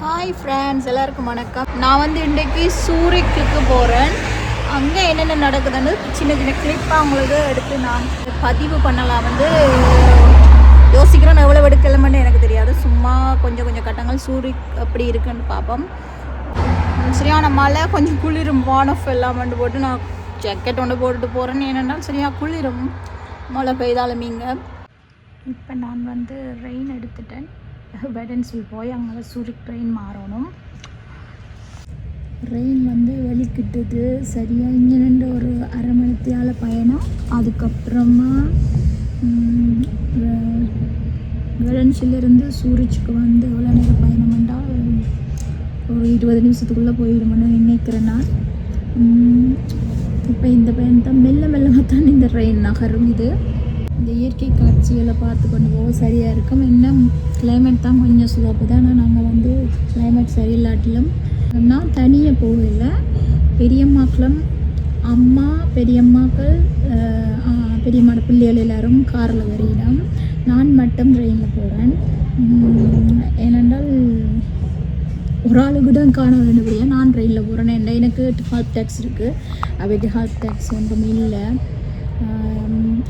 Hi friends எல்லாருக்கும் வணக்கம். நான் வந்து இன்றைக்கு சூரிக்கு போகிறேன் அங்கே என்னென்ன நடக்குதுன்னு சின்ன சின்ன கிளிப்பாக உங்களுக்கு எடுத்து நான் பதிவு பண்ணலாம். வந்து யோசிக்கிறேன் எவ்வளோ எடுக்கலமென்னு எனக்கு தெரியாது. சும்மா கொஞ்சம் கொஞ்சம் கட்டங்கள் சூரிக் அப்படி இருக்குன்னு பார்ப்போம். சரியான மழை கொஞ்சம் குளிரும் வானஃப் எல்லாம் வந்து போட்டு நான் ஜாக்கெட் ஒன்று போட்டுட்டு போகிறேன்னு என்னென்னா சரியாக குளிரும் மழை பெய்தாலும் இங்கே. இப்போ நான் வந்து ரெயின் எடுத்துட்டேன். வெடன்சில் போய் அங்கே சூரிக் ட்ரெயின் மாறணும் ட்ரெயின் வந்து வெளிக்கிட்டது சரியாக இங்கே நின்று ஒரு அரை மணித்தியால பயணம் அதுக்கப்புறமா வெடன்சிலிருந்து சூரிச்சுக்கு வந்து எவ்வளோ நேரம் பயணம் பண்ணால் ஒரு இருபது நிமிஷத்துக்குள்ளே போயிடுமென்னு நினைக்கிறேன் நான் இப்போ இந்த பயணம் தான் மெல்ல மெல்லமாக தான் இந்த ட்ரெயின் நகரும் இது இந்த இயற்கை காட்சிகளை பார்த்து கொண்டு போக சரியாக இருக்கும் இன்னும் கிளைமேட் தான் கொஞ்சம் சுதாப்பு தான். ஆனால் நாங்கள் வந்து கிளைமேட் சரியில்லாட்டிலும் நான் தனியாக போகல. பெரியம்மாக்களும் அம்மா பெரியம்மாக்கள் அஹ், பெரியம்மாட பிள்ளைகள் எல்லோரும் காரில் வரையிடம் நான் மட்டும் ட்ரெயினில் போகிறேன் ஏனென்றால் ஒரு ஆளுக்கு தான் காண வேண்டியபடியாக நான் ட்ரெயினில் போகிறேன் என்ன எனக்கு ஹார்ட் டேக்ஸ் இருக்குது அவைக்கு ஹார்ட் டேக்ஸ் ஒன்றும் இல்லை.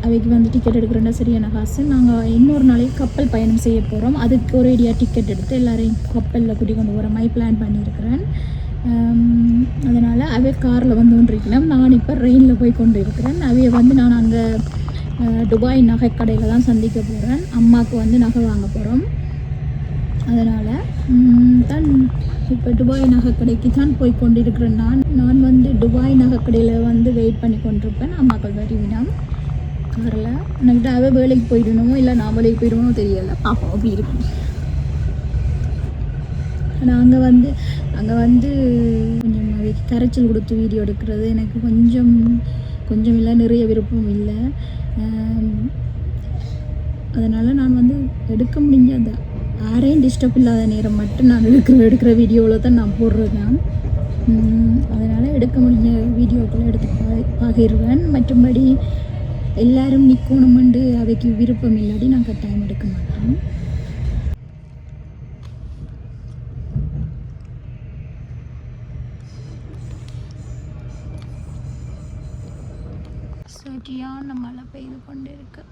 அவைக்கு வந்து டிக்கெட் எடுக்கிறோன்னா சரியான காசு. நாங்கள் இன்னொரு நாளைக்கு கப்பல் பயணம் செய்ய போகிறோம் அதுக்கு ஒரு ஐடியா டிக்கெட் எடுத்து எல்லாரையும் கப்பலில் கூட்டி கொண்டு போகிற மாதிரி பிளான் பண்ணியிருக்கிறேன் அதனால் அவை காரில் வந்து கொண்டிருக்கிறேன் நான் இப்போ ரெயினில் போய் கொண்டு இருக்கிறேன் அவையை வந்து நான் அங்கே துபாய் நகை கடையில் தான் சந்திக்க போகிறேன் அம்மாவுக்கு வந்து நகை வாங்க போகிறோம் அதனால் தான் இப்போ துபாய் நகைக்கடைக்கு தான் போய் கொண்டிருக்கிறேன். நான் நான் வந்து துபாய் நகைக்கடையில் வந்து வெயிட் பண்ணி கொண்டிருப்பேன். அம்மாக்கள் வருவினம். காரில் எனக்கு அவள் வேலைக்கு போயிடணுமோ இல்லை நான் வேலைக்கு போயிடுவோமோ தெரியல. பார்ப்போம் அப்படி இருக்கும். ஆனால் அங்கே வந்து அங்கே வந்து கொஞ்சம் கரைச்சல் கொடுத்து வீடியோ எடுக்கிறது எனக்கு கொஞ்சம் கொஞ்சம் இல்லை நிறைய விருப்பம் இல்லை. அதனால் நான் வந்து எடுக்க முடிஞ்சது யாரையும் டிஸ்டர்ப் இல்லாத நேரம் மட்டும் நான் எடுக்கிற எடுக்கிற வீடியோவில் தான் நான் போடுறேன் அதனால் எடுக்க முடிஞ்ச வீடியோக்களை எடுத்து பா- பகிர்வேன். மற்றபடி எல்லாரும் நிற்கணுமெண்டு அவைக்கு விருப்பம் இல்லாட்டி நான் கட்டாயம் எடுக்க மாட்டேன் சரியான மழை பெய்து கொண்டு இருக்கு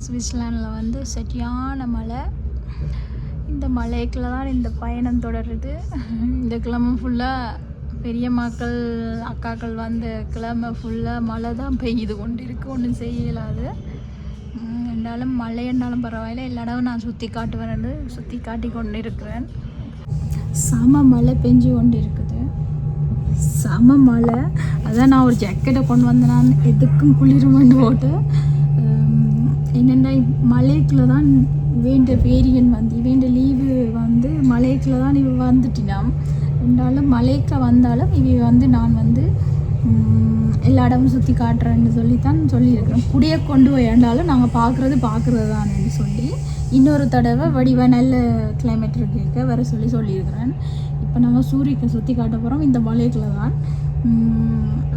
சுவிட்சர்லாண்டில் வந்து சரியான மழை. இந்த மலைக்குள்ள தான் இந்த பயணம் தொடருது. இந்த கிழமை ஃபுல்லாக பெரியம்மாக்கள் அக்காக்கள் வந்த கிழமை ஃபுல்லாக மழை தான் பெய்யுது. கொண்டு இருக்குது ஒன்றும் செய்யலாது. உம், இருந்தாலும் மழை இருந்தாலும் பரவாயில்ல. எல்லா இடமும் நான் சுற்றி காட்டுவேன் சுற்றி காட்டி கொண்டு இருக்கிறேன் சம மழை பெஞ்சு கொண்டு இருக்குது செம மழை. அதான் நான் ஒரு ஜாக்கெட்டை கொண்டு வந்தேன். நான் எதுக்கும் குளிருமெண்டு போட்டு. ஹம், என்னென்னா மலைக்குள்ள தான் வேண்ட வேரியன் வந்து வேண்ட லீவு வந்து மலைக்குள்ள தான் இவ வந்துட்டினாம். என்றாலும் மலைக்கு வந்தாலும் இவ வந்து நான் வந்து எல்லா இடமும் சுற்றி காட்டுறேன்னு சொல்லி தான் சொல்லியிருக்கிறேன் குடியை கொண்டு போயாண்டாலும் நாங்கள் பார்க்குறது பார்க்குறது தானேன்னு சொல்லி இன்னொரு தடவை வடிவ நல்ல கிளைமேட் இருக்க வர சொல்லி சொல்லியிருக்கிறேன். இப்போ நாங்கள் சூரியக்கை சுற்றி காட்ட போகிறோம் இந்த மலைக்குள்ள தான்.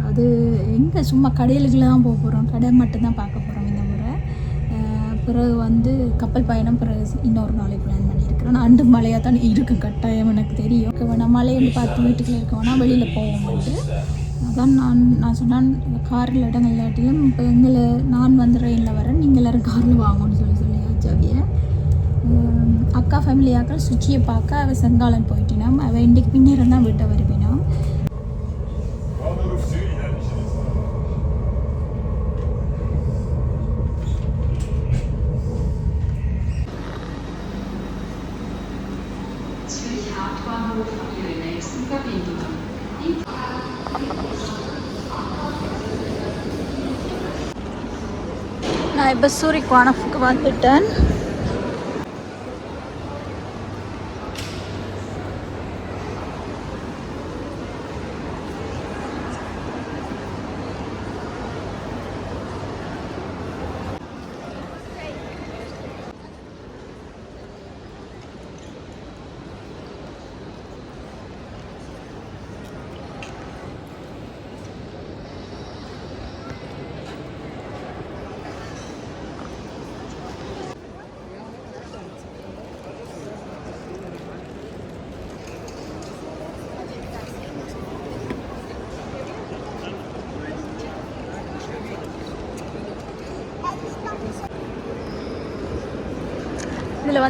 அது எங்கே சும்மா கடையிலுக்குள்ளே தான் போக போகிறோம் கடை மட்டும்தான் பார்க்க போகிறோம் பிறகு வந்து கப்பல் பயணம் பிறகு இன்னொரு நாளைக்கு பிளான் பண்ணியிருக்கிறேன் நான் அண்டு மலையாக தான் இருக்கும் கட்டாயம் எனக்கு தெரியும். இப்போ நான் மலையை பார்த்து வீட்டுக்குள்ளே இருக்க வெளியில் வெளியில் போவோம்ட்டு அதான் நான் நான் சொன்னேன் காரில் இடம் இல்லாட்டிலும் இப்போ எங்களை நான் வந்து ட்ரெயினில் வரேன் நீங்கள் எல்லோரும் காரில் வாங்கன்னு சொல்லி சொல்லியாச்சு அவிய அக்கா ஃபேமிலியாக்கள் சுச்சியை பார்க்க அவள் செங்காலன் போயிட்டினாம். அவள் இன்றைக்கு பின்னேரம் தான் வீட்டை வருவினாம் இப்போ சூரிக் வந்துட்டேன்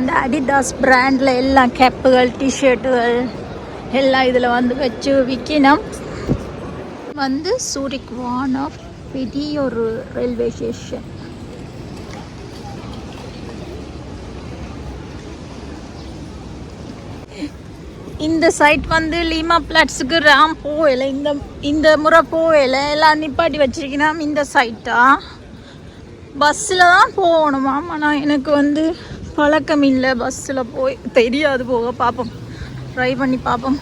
வந்து அடிடாஸ் பிராண்டில் எல்லாம் கேப்புகள் டிஷர்ட்டுகள் எல்லாம் இதில் வந்து வச்சு விற்கினோம் வந்து சூரிக் வான் ஆஃப் பெரிய ஒரு ரயில்வே ஸ்டேஷன் இந்த சைட் வந்து லீமா பிளாட்ஸுக்கு ராம் போகலை இந்த இந்த முறை போகலை எல்லாம் நிப்பாட்டி வச்சிருக்கணும் இந்த சைட்டா பஸ்ஸில் தான் போகணுமாம் ஆனால் எனக்கு வந்து பழக்கம் இல்லை பஸ்ஸில் போய் தெரியாது போக பார்ப்போம் ட்ரை பண்ணி பார்ப்போம்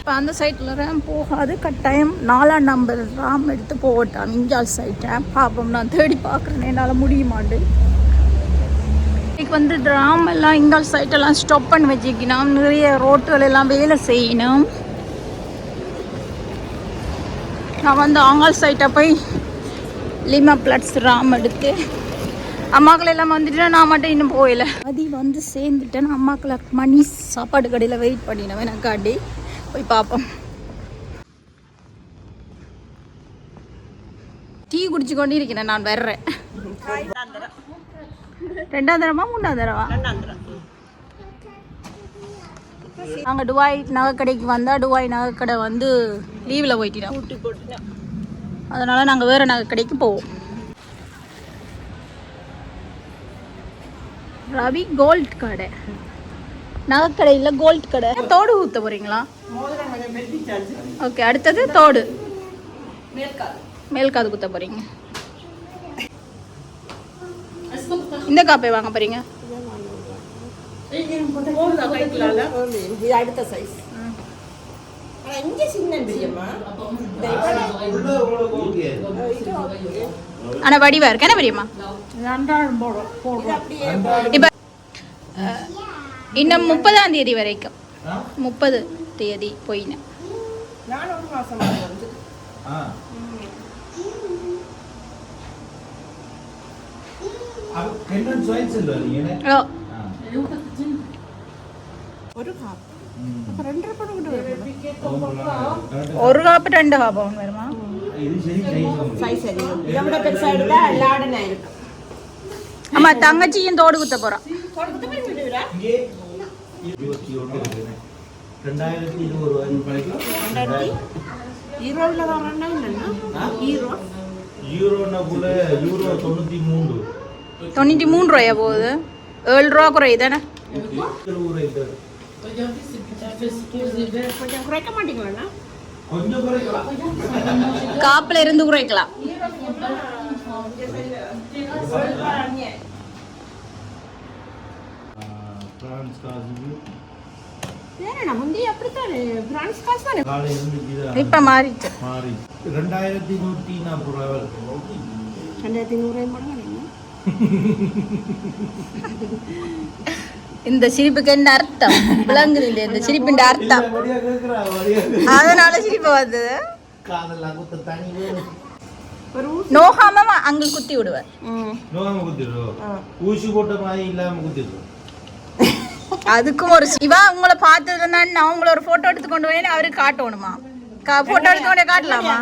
இப்போ அந்த சைட்டில் ரேம் போகாது. கட்டாயம் நாலாம் நம்பர் ராம் எடுத்து போகட்டான் இஞ்சால் சைட்டை. பார்ப்போம் நான் தேடி பார்க்குறேன். என்னால் முடியுமாண்டு இன்னைக்கு வந்து ராம் எல்லாம் இங்கால் சைட்டெல்லாம் ஸ்டாப் பண்ணி வச்சுக்கணும். நிறைய ரோட்டுகள் எல்லாம் வேலை செய்யணும். நான் வந்து ஆங்கால் சைட்டை போய் லிமா பிளட்ஸ் ராம் எடுத்து அம்மாக்கள் எல்லாம் வந்துட்டு நான் மட்டும் இன்னும் போயில அதி வந்து சேர்ந்துட்டேன். அம்மாக்களை மணி சாப்பாடு கடையில் வெயிட் பண்ணினவன் எனக்கு போய் பார்ப்போம் டீ குடிச்சு கொண்டு இருக்கிறேன் நான் வர்றேன். ரெண்டாம் தரமா மூணாம் தரமா நாங்கள் டுபாய் நகைக்கடைக்கு வந்தால் நகை நகைக்கடை வந்து லீவில் போயிட்டோம் அதனால் நாங்கள் வேறு நகைக்கடைக்கு போவோம். ரவி கோல்ட் கடை. நகைக்கடையில் கோல்ட் கடை. தோடு ஊற்ற போகிறீங்களா ஓகே அடுத்தது தோடு. மேல் காது. குத்த போகிறீங்க இந்த காப்பை வாங்க போகிறீங்க அடுத்த சைஸ் ஆனால் வடிவா இருக்கு. என்ன பெரியம்மா? இப்போ இன்னும் முப்பதாம் தேதி வரைக்கும். முப்பது தேதி போயினேன் நான் ஒரு மாசம் வந்து. ஓ. ஒரு காப் அப்ப ரெண்டரை படம் ஆமா தங்கச்சியும் தோடு குத்த போறான் ரெண்டாயிரத்தி இருபது ஈரோடுல வரேன்னா இல்லைன்னா ஈரோடு கூட யூரோ தொண்ணூற்றி மூணு ரூபாயா போகுது? ஏழு ரூபா ஊரை இது. கொஞ்சம் குறைக்க மாட்டீங்களா? கொஞ்சம் குறைக்கலாம் காப்பில் இருந்து குறைக்கலாம். இப்போ மாறிட்டு மாறி ரெண்டாயிரத்தி நூற்றி நாற்பது ரூபாய் ரெண்டாயிரத்தி நூறு மடங்கு இந்த சிரிப்புக்கு என்ன அர்த்தம்? விளங்குது இந்த சிரிப்பின் அர்த்தம். அதனால சிரிப்பு வந்தது. காதெல்லாம் குத்த தனி நோகாம அங்க குத்தி விடுவார் நோகாம குத்திடுறோம் ஆ. ஊசி போட்ட மாதிரி இல்லாம குத்திடுறோம் அதுக்கும் ஒரு இவா உங்களை பார்த்ததுல நான் உங்களை ஒரு போட்டோ எடுத்து கொண்டு போய் அவருக்கு காட்டணுமா போட்டோ எடுத்து கொண்டே காட்டலாமா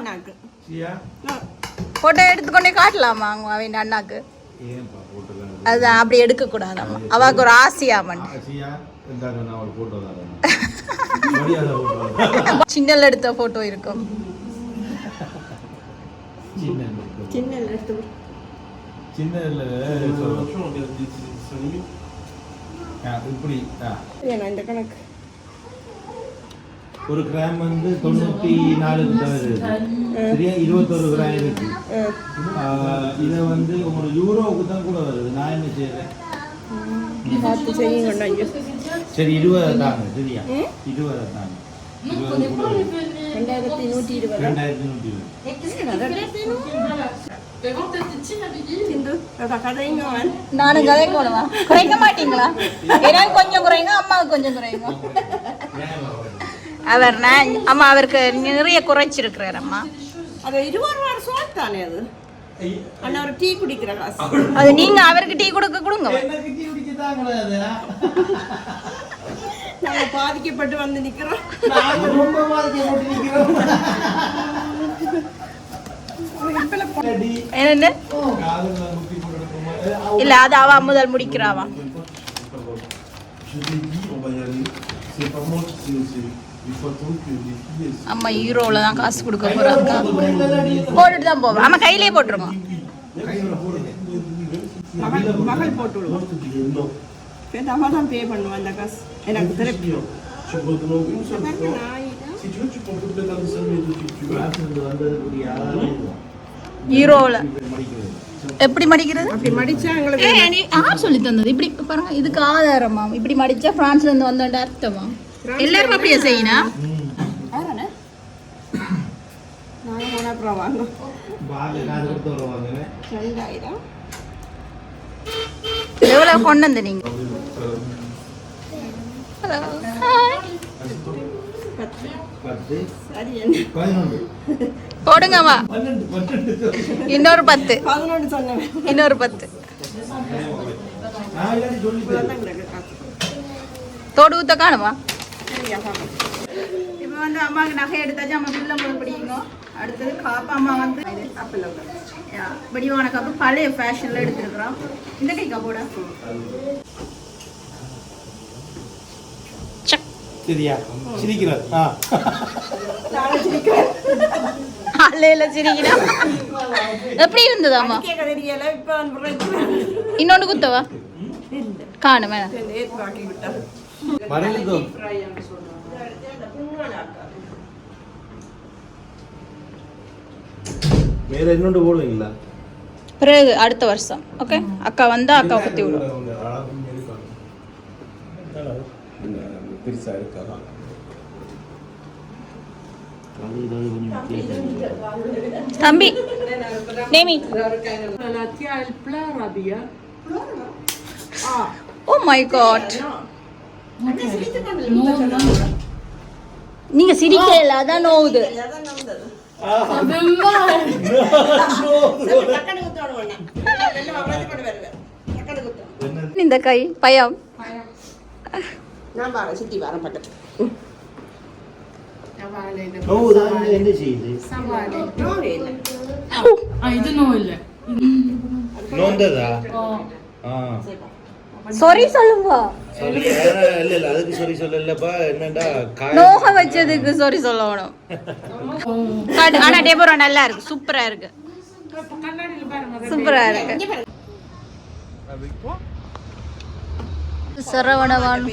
போட்டோ எடுத்து கொண்டே காட்டலாமா அவங்க அவன் அண்ணாக்கு அது அப்படி எடுக்க கூடாதாம்மா அவாக்கு ஒரு ஆசையாமன் சின்னல் எடுத்த போட்டோ இருக்கும் சின்ன சின்ன எடுத்து சின்ன இப்படி இந்த கணக்கு. ஒரு கிராம் வந்து தொண்ணூத்தி நாலு சரியா? இருபத்தொரு கிராம் இருக்கு. இதை வந்து உங்களுக்கு யூரோவுக்கு தான் கூட வருது. நான் என்ன செய்யறேன் சரி இருபது தாங்க சரியா? இருபது தாங்க. ரெண்டாயிரத்தி நூற்றி இருபது நானும் கதை போடுவா குறைக்க மாட்டீங்களா எனக்கு கொஞ்சம் குறைங்க அம்மாவுக்கு கொஞ்சம் குறைங்க அவர் நான் அம்மா அவருக்கு நிறைய குறைச்சிருக்கிறார் அம்மா அது இருபது ரூபா சோட் தானே அது அண்ணா ஒரு டீ குடிக்கிற காசு அது நீங்க அவருக்கு டீ கொடுக்க கொடுங்க நாங்க பாதிக்கப்பட்டு வந்து நிக்கிறோம் நாங்க ரொம்ப பாதிக்கப்பட்டு நிக்கிறோம். இல்ல அது அவ முதல் முடிக்கிறாவா அம்மா தான் காசு கொடுக்க போறாங்க போட்டுட்டு தான் போவோம் ஆமா கையிலே போட்டுருமா மகள் மகள் போட்டு விடுவோம் Non, நம்ம தான் பே பண்ணுவோம் அந்த காசு எனக்கு திருப்பி tu une seule fois. Si veux, veux. மடிக்கிறது. எப்படி மடிக்கிறது? அப்படி மடிச்சா எங்களுக்கு ஏய், நீ யார் சொல்லி தந்தது? இப்படி பாருங்க இதுக்கு ஆதாரமா இப்படி மடிச்சா பிரான்ஸ்ல இருந்து வந்தோண்ட அர்த்தமா எல்லாரும் அப்படியே செய்யணும் நாங்க போனா அப்புறம் வாங்க வாங்க காது கொடுத்து வருவாங்க ரெண்டாயிரம். எவ்வளவு கொண்டு வந்து நீங்க Hello. Hi. போடுங்கம்மா. இன்னொரு பத்து. இன்னொரு பத்து. தோடு ஊத்த காணுமா? இப்போ வந்து அம்மாவுக்கு நகை எடுத்தாச்சு. அம்மா பிள்ளை முதல் அடுத்தது காப்பா அம்மா வந்து இது அப்பல்ல வடிவான பழைய ஃபேஷனில் எடுத்துருக்குறோம். இந்த கை போட சரியா சிரிக்கிறார். ஆ. அல்லையில சிரிக்கிறோம் எப்படி இருந்தது அம்மா கேட்க தெரியல இப்ப வந்து பிரச்சனை. இன்னொன்று குத்தவா? இல்ல. காணுமே வேற இன்னொன்று போடுவீங்களா? பிறகு அடுத்த வருஷம் ஓகே அக்கா வந்தா அக்கா குத்தி விடும் பெருசா இருக்கா அது ஏதாவது கொஞ்சம் கேட்குது. தம்பி நேமி. Oh my god. நீங்க சிரிக்கல அதான் நோவுது. இந்த கை பயம். நான் வரேன் சுத்தி வரேன் பக்கத்து Ça va aller. ஓ இதான் இந்த- என்ன செய்யுது Ça va aller. நோவே இல்லை இது நோ இல்லை நோந்ததா. ஆ சாரி சொல்லுங்க இல்ல இல்ல அதுக்கு சரி சொல்லலப்பா என்னடா காய் நோக வச்சதுக்கு சாரி சொல்லணும் காட்டு. ஆனா டெபோரா நல்லா இருக்கு சூப்பரா இருக்கு கண்ணாடியில் பாருங்க சூப்பரா இருக்கு சரவணவான்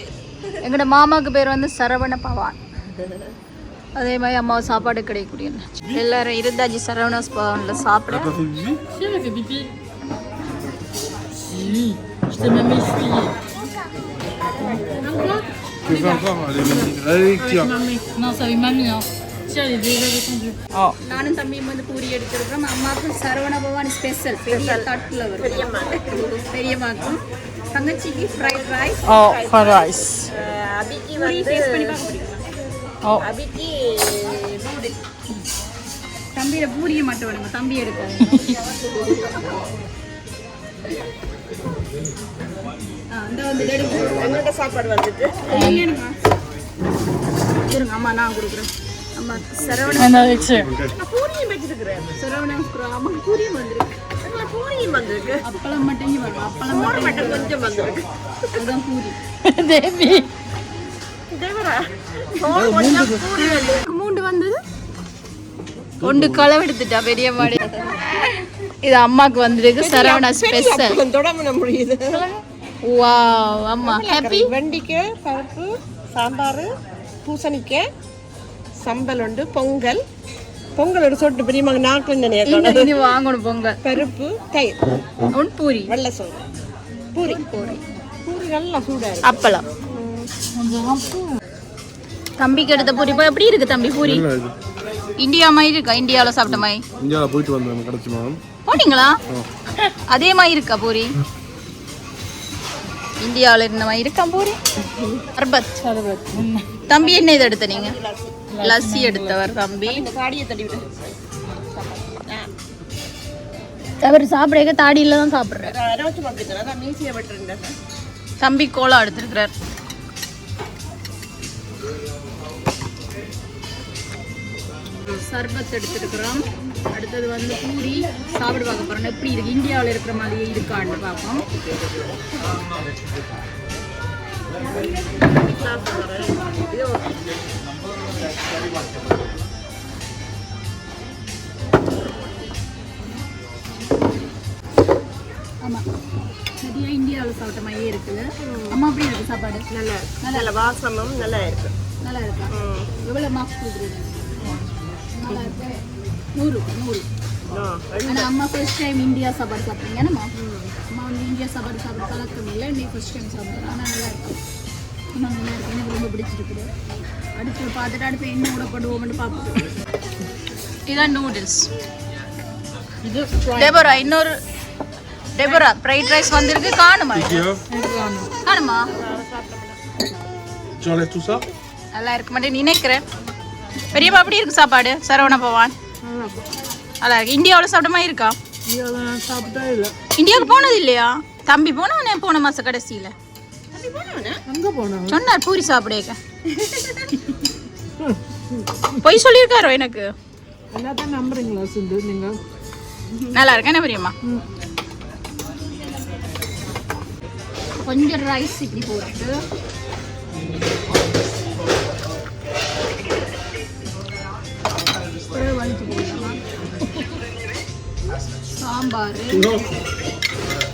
எங்கட மாமாக்கு பேர் வந்து சரவண பவான் அதே மாதிரி அம்மா சாப்பாடு கிடைக்கக்கூடிய எல்லாரும் இருந்தாச்சு சரவண பவன்ல சாப்பிட. Tu fais encore Allez, allez, tiens. Mamie. Non, c'est avec mamie. Hein. நானும் தம்பியும் வந்து பூரி எடுத்துருக்கோம் அம்மாவுக்கு சரவண பவான் ஸ்பெஷல் பெரிய தட்டில் வரும் பெரியம்மாக்கும். தங்கச்சிக்கு fried rice Oh, fried rice. அபிக்கு பூரி வந்து டேஸ்ட் பண்ணி பார்க்க முடியுமா? Oh, அபிக்கு தம்பியில பூரியை மட்டும் வேணுங்க தம்பி எடுக்காது ஆ, இந்த வந்து எடுக்கு. எங்கள்கிட்ட சாப்பாடு வந்துட்டு. இருங்க அம்மா நான் கொடுக்குறேன். அப்பளம் மட்டும் அப்பளம் மட்டும் கொஞ்சம் வந்திருக்கு. பூரி. மூண்டு வந்தது? ஒன்று களவெடுத்துட்டா பெரிய மாடி. இது அம்மாக்கு வந்திருக்கு சரவணா ஸ்பெஷல் தொடமன முடியுது. வாவ் அம்மா. ஹாப்பி வெண்டிக்காய் பருப்பு சாம்பார் பூசணிக்காய். சம்பல் உண்டு பொங்கல். பொங்கல் ஒரு சொட்டு பெரிய மகன் நாக்கு நினைக்கிறேன் இனி வாங்கணும் பொங்கல். பருப்பு தயிர். உன் பூரி. வெள்ளை சோறு. பூரி. பூரி. பூரி நல்லா சூடா இருக்கு. அப்பளம். தம்பிக்கு எடுத்த பூரி இப்போ எப்படி இருக்கு தம்பி பூரி? இந்தியா மாதிரி இருக்கா? இந்தியாவில் சாப்பிட்ட மாதிரி? இந்தியாவில் போயிட்டு வந்தேன் கிடச்சிமா போனீங்களா? அதே மாதிரி இருக்கா பூரி? இந்தியாவில் இருந்த மாதிரி இருக்கா பூரி? சர்பத். தம்பி என்ன இது எடுத்த நீங்க? லஸ்ஸி எடுத்தவர் தம்பி. இந்த காடியை தட்டி விடு. அவர் சாப்பிட்றக்க தாடியில் தான் சாப்பிட்றாரு. தம்பி கோலா எடுத்துருக்கிறார். சர்பத் எடுத்துருக்குறோம். அடுத்தது வந்து பூரி. சாப்பிட பார்க்க போகிறோம் எப்படி இருக்கு? இந்தியாவில் இருக்கிற மாதிரியே இருக்கான்னு பார்ப்போம். ஆமாம் சரியா இந்தியாவில் சாப்பிட்ட மாதிரியே இருக்குது. அம்மா அப்படி சாப்பாடு? நல்லா நல்ல வாசமும் நல்லா இருக்கு. நல்லா இருக்கா? எவ்வளோ மார்க்ஸ் கொடுக்குறீங்க? நல்லா இருக்கு. நூறு நூறு. ஆனால் அம்மா ஃபர்ஸ்ட் டைம் இந்தியா சாப்பாடு சாப்பிட்றீங்க என்னம்மா? அம்மா வந்து இந்தியா சாப்பாடு சாப்பிட பழக்கம் இல்லை. இன்னைக்கு ஃபர்ஸ்ட் டைம் சாப்பிட்றேன் ஆனால் நல்லா இருக்கும் இன்னும் நல்லா இருக்கு. எனக்கு ரொம்ப பிடிச்சிருக்குது. அடுத்து பார்த்துட்டு அடுத்து என்ன கூட பண்ணுவோம்னு பார்ப்போம் இதான் நூடுல்ஸ் இது டெபோரா இன்னொரு டெபோரா ஃப்ரைட் ரைஸ் வந்திருக்கு காணுமா காணுமா நல்லா இருக்க மாட்டேன் நினைக்கிறேன் பெரியப்பா எப்படி இருக்கு சாப்பாடு சரவண பவான் நல்லா இருக்கு இந்தியாவில் சாப்பிட்ட மாதிரி இருக்கா இந்தியாவுக்கு போனது இல்லையா தம்பி போனவனே போன மாசம் கடைசியில அங்கே போனோம் சொன்னார் பூரி சாப்பிடேக்க. பொய் சொல்லியிருக்காரோ எனக்கு? எல்லாத்தையும் நம்புறீங்களா சிந்து? நீங்கள் நல்லா இருக்கு என்ன பெரியம்மா? கொஞ்சம் ரைஸ் இப்படி போட்டு. சாம்பார்.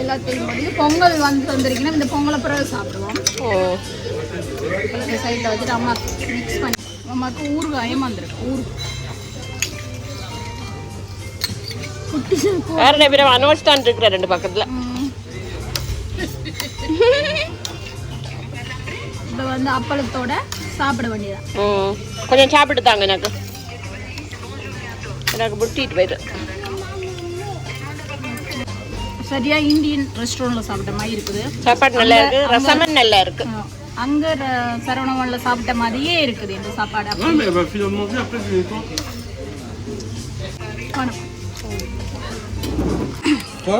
எல்லாத்தையும் முடிஞ்சு பொங்கல் வந்து வந்திருக்கீங்கன்னா இந்த பொங்கலை பிறகு சாப்பிடுவோம் ஓ இந்த சைடில் வச்சுட்டு அம்மா மிக்ஸ் பண்ணி அம்மாவுக்கு ஊறுகாயம் வந்திருக்கு ஊறு குட்டி சிறுப்பு வேற நிறைய பேர் அனுவச்சிட்டான் இருக்கிற ரெண்டு பக்கத்தில். இப்போ வந்து அப்பளத்தோட சாப்பிட வேண்டியதான் ம். கொஞ்சம் சாப்பிட்டு தாங்க எனக்கு. எனக்கு புட்டிட்டு போயிடு சரியா இந்தியன் ரெஸ்டாரண்ட்ல சாப்பிட்ட மாதிரி இருக்குது. சாப்பாடு நல்லா இருக்கு. ரசமும் நல்லா இருக்கு. அங்க சரவணவன்ல சாப்பிட்ட மாதிரியே இருக்குது இந்த சாப்பாடு.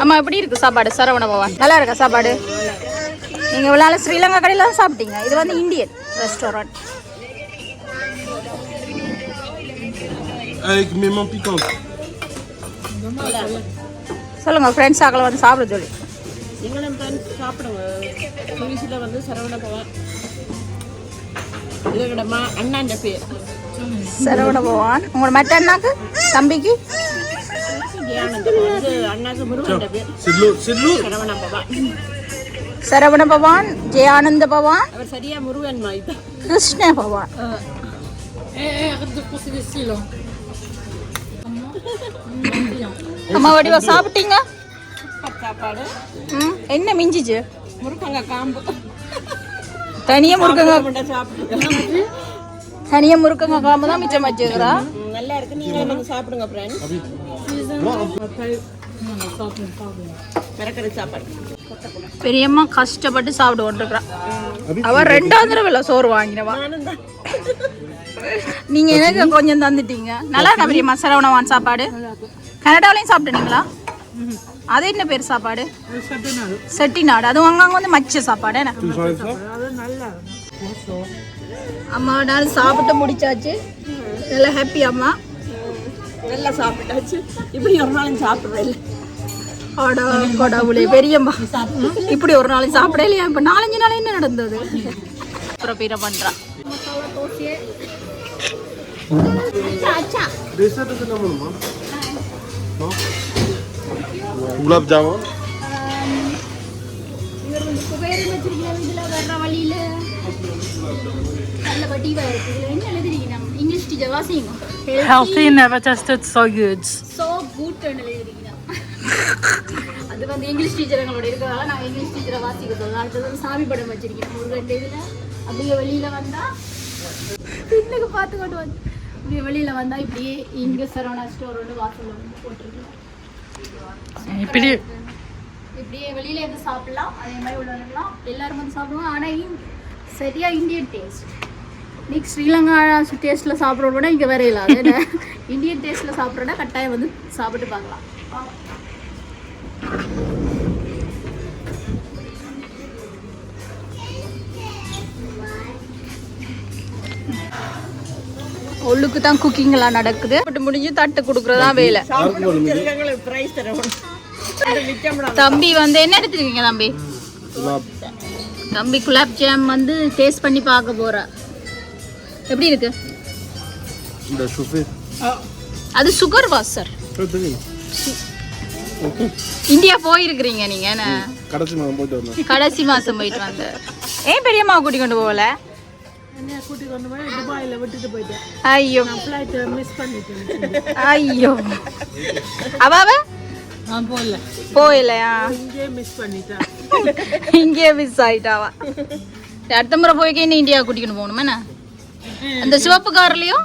அம்மா எப்படி இருக்கு சாப்பாடு? சரவண பவன் நல்லா இருக்கா சாப்பாடு? நீங்க இவ்வளோ ஸ்ரீலங்கா கடையில் தான் சாப்பிட்டீங்க. இது வந்து Indian restaurant Avec mes mains piquantes. சொல்லுங்க ஃப்ரெண்ட்ஸ் ஆக்களை வந்து சாப்பிட சொல்லி. நீங்களும் ஃப்ரெண்ட்ஸ் சாப்பிடுங்க. சுவிஸில் வந்து சரவண பவன் இதுக்கிடமா அண்ணாண்ட பேர் சரவண பவான் உங்களோட மற்ற அண்ணாக்கு? தம்பிக்கு? அண்ணாக்கு முருகன் பேர். சரவண பவன் சரவண பவான் ஜெயானந்த பவான் அவர் சரியா முருகன் கிருஷ்ண பவான். அம்மா வடிவா சாப்பிட்டீங்க? சாப்பாடு ம் என்ன மிஞ்சிச்சு? முருகங்க காம்பு. தனியாக முறுக்கங்க மட்டும் சாப்பிட்டு தனியாக முறுக்கங்க காம்பு தான் மிச்சம் வச்சுக்கிறா நல்லா இருக்கு. நீங்க சாப்பிடுங்க ஃப்ரெண்ட்ஸ் மிரக்கிற சாப்பாடு. பெரியம்மா கஷ்டப்பட்டு சாப்பிட்டு கொண்டிருக்கிறான் அவ ரெண்டாவது தடவை சோறு வாங்கினவா. நீங்க எனக்கு கொஞ்சம் தந்துட்டீங்க. நல்லா இருக்கா பெரியம்மா? சரவணவான் சாப்பாடு. கனடாவிலையும் சாப்பிட்டீங்களா அது என்ன பேர் சாப்பாடு? செட்டிநாடு. அதுவும் அங்கங்க வந்து மச்ச சாப்பாடு அம்மா நான் சாப்பிட்டு முடிச்சாச்சு. நல்லா ஹாப்பி அம்மா. நல்லா சாப்பிட்டாச்சு. இப்படி ஒரு நாளும் சாப்பிட்றேன் அடா கடவுளே பெரியம்மா. இப்படி ஒரு நாளைக்கு சாப்பிடே இல்லையா இப்போ நாலஞ்சு நாள் என்ன நடந்தது? அப்புறம் பீர பண்றா. Dessert de cinnamon, man. Non Gulab jamun அது வந்து இங்கிலீஷ் டீச்சர் எங்களோட இருக்கிறதால நான் இங்கிலீஷ் டீச்சரை வாசிக்க சொல்லலாம் அடுத்தது வந்து சாமி படம் வச்சிருக்கேன். ஒரு ரெண்டு இதுல அப்படியே வெளியில வந்தா பின்னுக்கு பார்த்து கொண்டு வந்து இப்படியே வெளியில வந்தா இப்படியே இங்க சரவணா ஸ்டோர் வந்து வாசல்ல வந்து போட்டிருக்கோம். இப்படி இப்படியே வெளியில இருந்து சாப்பிடலாம். அதே மாதிரி உள்ளவங்கலாம் எல்லாரும் வந்து சாப்பிடுவோம். ஆனா இந் சரியா இந்தியன் டேஸ்ட் இன்னைக்கு ஸ்ரீலங்கா டேஸ்ட்டில் சாப்பிட்றோட இங்கே வேற இல்லாது இந்தியன் டேஸ்ட்டில் சாப்பிட்றோன்னா கட்டாயம் வந்து சாப்பிட்டு பார்க்கலாம். ஒழுக்கு தான் குக்கிங்லாம் நடக்குது. பட்டு முடிஞ்சு தட்டு கொடுக்குறதா வேலை. தம்பி வந்து என்ன எடுத்துருக்கீங்க தம்பி? தம்பி குலாப் ஜாம் வந்து டேஸ்ட் பண்ணி பார்க்க போறா. எப்படி இருக்கு? அது சுகர் வாசர் இந்தியா போயிருக்கிறீங்க நீங்க என்ன? கடைசி மாதம் போயிட்டு வந்தேன். கடைசி மாசம் போயிட்டு வந்து ஏன் பெரியம்மா கூட்டி கொண்டு போகல? என்ன கூட்டி கொண்டு போய் துபாயில் விட்டுட்டு போயிட்டேன். ஐயோ. ஃப்ளைட்டை மிஸ் பண்ணிட்டேன். ஐயோ. அவ அவ? நான் போகல. போயிலையா இங்கே மிஸ் பண்ணிட்டேன் இங்கே மிஸ் ஆயிட்டாவா சரி, அடுத்த முறை போய்க்க இன்னும் இந்தியா கூட்டிக்கிட்டு போகணுமா அந்த சிவப்பு கார்லயும்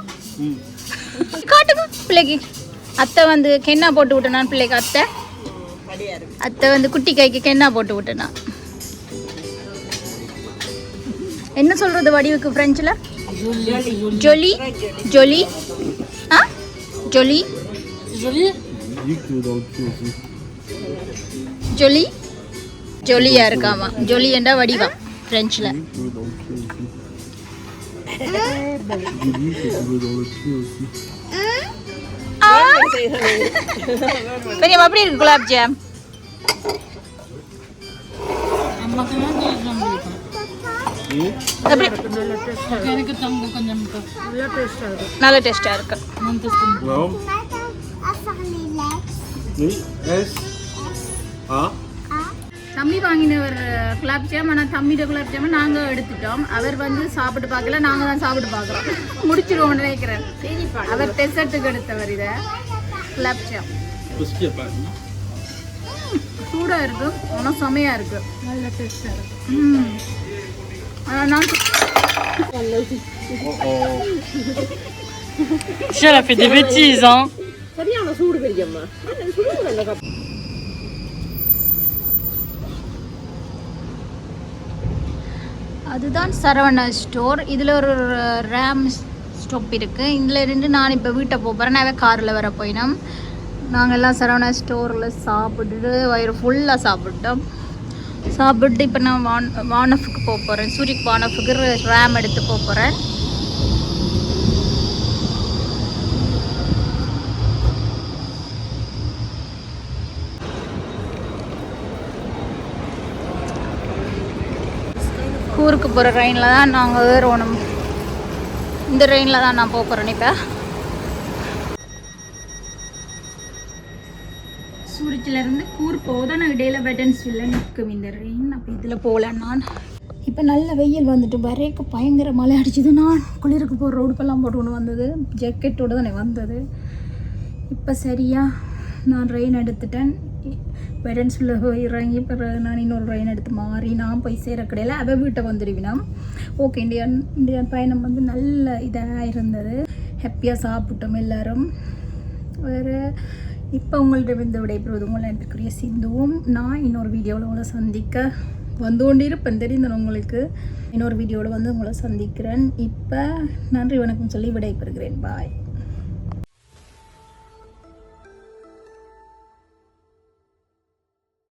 காட்டுங்க பிள்ளைக்கு. அத்தை வந்து கென்னா போட்டு விட்டேன் பிள்ளைக்கு அத்தை. அத்தை வந்து குட்டி கைக்கு கென்னா போட்டு விட்டேனா. என்ன சொல்றது வடிவுக்கு ஃப்ரெஞ்சில் ஜொலி ஜொலி. ஆ? ஜொலி. ஜொலி. ஜொலியா இருக்காமா? ஜொலி என்றா வடிவா ஃப்ரெஞ்சில் பெரியம்மா எப்படி இருக்கு குலாப் ஜாம்? நல்லா டேஸ்டா இருக்கு தம்பி வாங்கினவர் குலாப் ஜாம் ஆனால் தம்பியோட குலாப் ஜாம் நாங்கள் எடுத்துட்டோம் அவர் வந்து சாப்பிட்டு பார்க்கல நாங்கள் தான் சாப்பிட்டு பார்க்குறோம் முடிச்சிருவோம்னு நினைக்கிறேன் அவர் டெசர்ட்டுக்கு எடுத்தவர் இதை குலாப் ஜாம் சூடாக இருக்கு. ஆனால் செமையாக இருக்கு. நல்ல ம். ஆனால் நான் Michel a fait des bêtises, hein. சரியான சூடு பெரியம்மா சுடு அதுதான் சரவணா ஸ்டோர் இதில் ஒரு ரேம் ஸ்டாப் இருக்குது இதில் இருந்து நான் இப்போ வீட்டை போகிறேன் நான் காரில் வர போயினோம். நாங்கள் எல்லாம் சரவணா ஸ்டோரில் சாப்பிட்டுட்டு வயிறு ஃபுல்லாக சாப்பிட்டோம் சாப்பிட்டு இப்போ நான் வான் வானஃபுக்கு போக போகிறேன் சூரியக்கு வானஃபுக்கு ரேம் எடுத்து போக போகிறேன் ஊருக்கு போகிற ட்ரெயினில் தான் நாங்கள் ஏறணும் இந்த ட்ரெயினில் தான் நான் போக போகிறேன் இப்போ. சூரிச்சிலேருந்து கூர் போதான் நான் இடையில பெட்டன்ஸ்வில்ல நிற்கும் இந்த ரெயின் அப்போ இதில் போகல நான். இப்போ நல்ல வெயில் வந்துட்டு வரைக்கு பயங்கர மழை அடிச்சது. நான் குளிருக்கு போகிற உடுப்பெல்லாம் போட்டுக்கொண்டு வந்தது. ஜாக்கெட்டோடு தானே வந்தது. இப்போ சரியா நான் ரெயின் எடுத்துட்டேன். பேரண்ட்ஸில் போய் இறங்கி பிறகு நான் இன்னொரு ரெயின் எடுத்து மாறி நான் போய் சேர கடையில் அவள் வீட்டை வந்துடுவினாம் ஓகே இந்தியன் இந்தியன் பயணம் வந்து நல்ல இதாக இருந்தது. ஹாப்பியாக சாப்பிட்டோம் எல்லோரும். வேறு இப்போ உங்கள்ட்ட இந்த விடைபெறுவது உங்களை எனக்குரிய சிந்துவும். நான் இன்னொரு வீடியோவில் உங்களை சந்திக்க வந்து கொண்டிருப்பேன் தெரிந்தது உங்களுக்கு இன்னொரு வீடியோவில் வந்து உங்களை சந்திக்கிறேன். இப்போ நன்றி வணக்கம் சொல்லி விடைபெறுகிறேன். பாய்